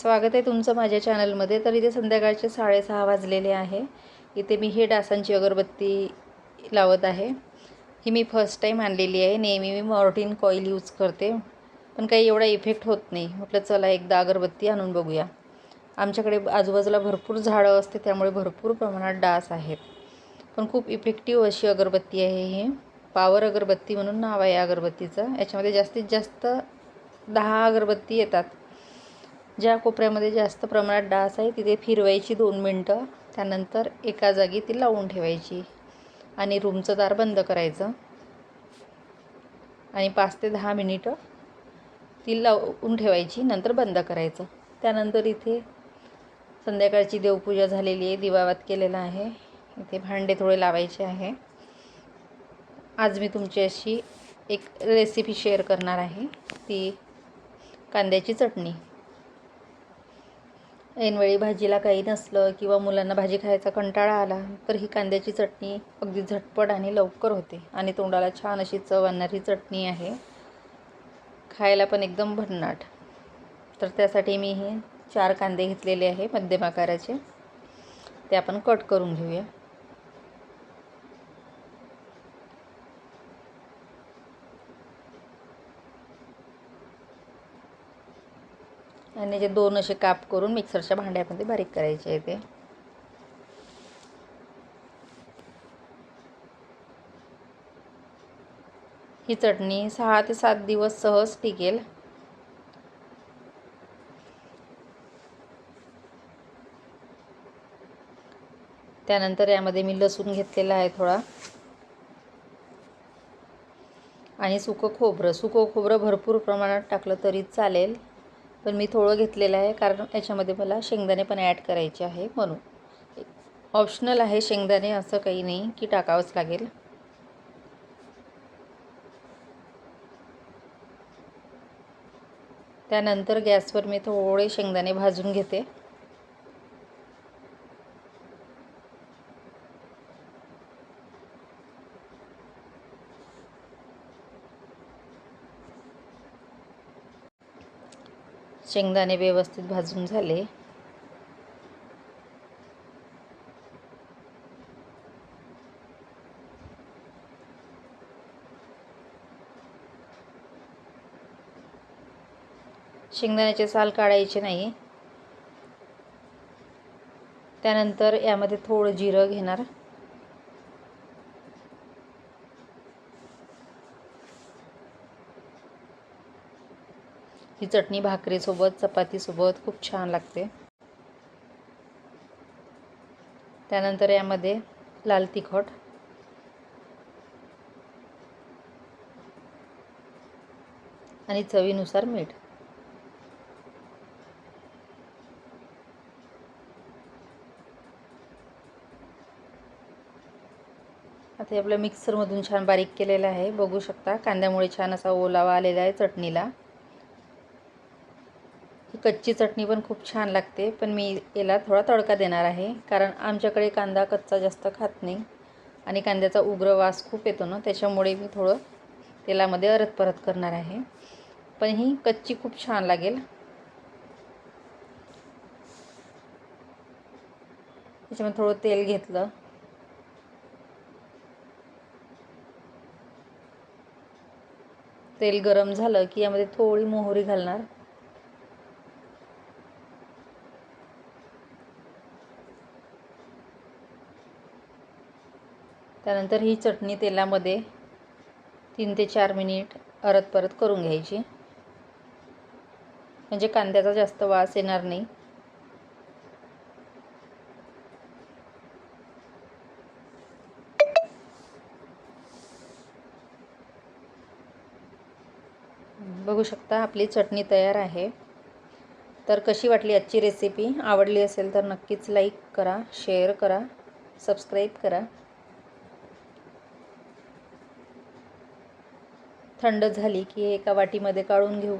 स्वागत आहे तुमचं माझ्या चॅनलमध्ये. तर इथे संध्याकाळचे साडेसहा वाजलेले आहे. इथे मी हे डासांची अगरबत्ती लावत आहे. ही मी फर्स्ट टाईम आणलेली आहे. नेहमी मी मॉर्टिन कॉईल यूज करते. पण काही एवढा इफेक्ट होत नाही. म्हटलं चला एकदा अगरबत्ती आणून बघूया. आमच्याकडे आजूबाजूला भरपूर झाडं असते त्यामुळे भरपूर प्रमाणात डास आहेत. पण खूप इफेक्टिव्ह अशी अगरबत्ती आहे ही. पावर अगरबत्ती म्हणून नाव आहे अगरबत्तीचं. याच्यामध्ये जास्तीत जास्त दहा अगरबत्ती येतात. ज्या कोपऱ्यामध्ये जास्त प्रमाणात डास आहे तिथे फिरवायची दोन मिनटं त्यानंतर एका जागी ती लावून ठेवायची आणि रूमचं दार बंद करायचं. आणि पाच ते दहा मिनिटं ती लावून ठेवायची नंतर बंद करायचं. त्यानंतर इथे संध्याकाळची देवपूजा झालेली आहे दिवावात केलेला आहे. इथे भांडे थोडे लावायचे आहे. आज मी तुमच्याशी एक रेसिपी शेअर करणार आहे ती कांद्याची चटणी. ऐनवेळी भाजीला काही नसलं किंवा मुलांना भाजी खायचा कंटाळा आला तर ही कांद्याची चटणी अगदी झटपट आणि लवकर होते आणि तोंडाला छान अशी चव आणणारी चटणी आहे. खायला पण एकदम भन्नाट. तर त्यासाठी मी हे चार कांदे घेतलेले आहे मध्यम आकाराचे. ते आपण कट करून घेऊया. आणि जे दोन असे काप करून मिक्सरच्या भांड्यामध्ये बारीक करायचे आहे ते. ही चटणी सहा ते सात दिवस सहज टिकेल. त्यानंतर यामध्ये मी लसूण घेतलेला आहे थोडा. आणि सुकं खोबरं सुकं खोबरं भरपूर प्रमाणात टाकलं तरी चालेल. पण मी थोडं घेतलेलं आहे कारण याच्यामध्ये मला शेंगदाणे पण ॲड करायचे आहे म्हणून. ऑप्शनल आहे शेंगदाणे असं काही नाही की टाकावंच लागेल. त्यानंतर गॅसवर मी थोडे शेंगदाणे भाजून घेते. शेंगदाणे व्यवस्थित भाजून झाले. शेंगदाण्याचे साल काढायचे नाही. त्यानंतर यामध्ये थोडं जिरं घेणार. ही चटणी भाकरीसोबत चपातीसोबत खूप छान लागते. त्यानंतर यामध्ये लाल तिखट. आणि चवीनुसार मीठ. आता आपलं मिक्सरमधून छान बारीक केलेलं आहे. बघू शकता कांद्यामुळे छान असा ओलावा आलेला आहे चटणीला. कच्ची चटणी पण खूप छान लागते पण मी याला थोडा तडका देणार आहे कारण आमच्याकडे कांदा कच्चा जास्त खात नाही आणि कांद्याचा उग्र वास खूप येतो ना त्याच्यामुळे मी थोडं तेलामध्ये अरत परत करणार आहे. पण ही कच्ची खूप छान लागेल. त्याच्यामध्ये थोडं तेल घेतलं. तेल गरम झालं की यामध्ये थोडी मोहरी घालणार. त्यानंतर ही चटणी तेलामध्ये तीन ते चार मिनिट अरत परत करून घ्यायची. म्हणजे कांद्याचा जास्त वास येणार नाही. बघू शकता आपली चटणी तयार आहे. तर कशी वाटली आजची रेसिपी आवडली असेल तर नक्कीच लाईक करा शेअर करा सबस्क्राईब करा. थंड झाली की एका वाटीमध्ये काढून घेऊ.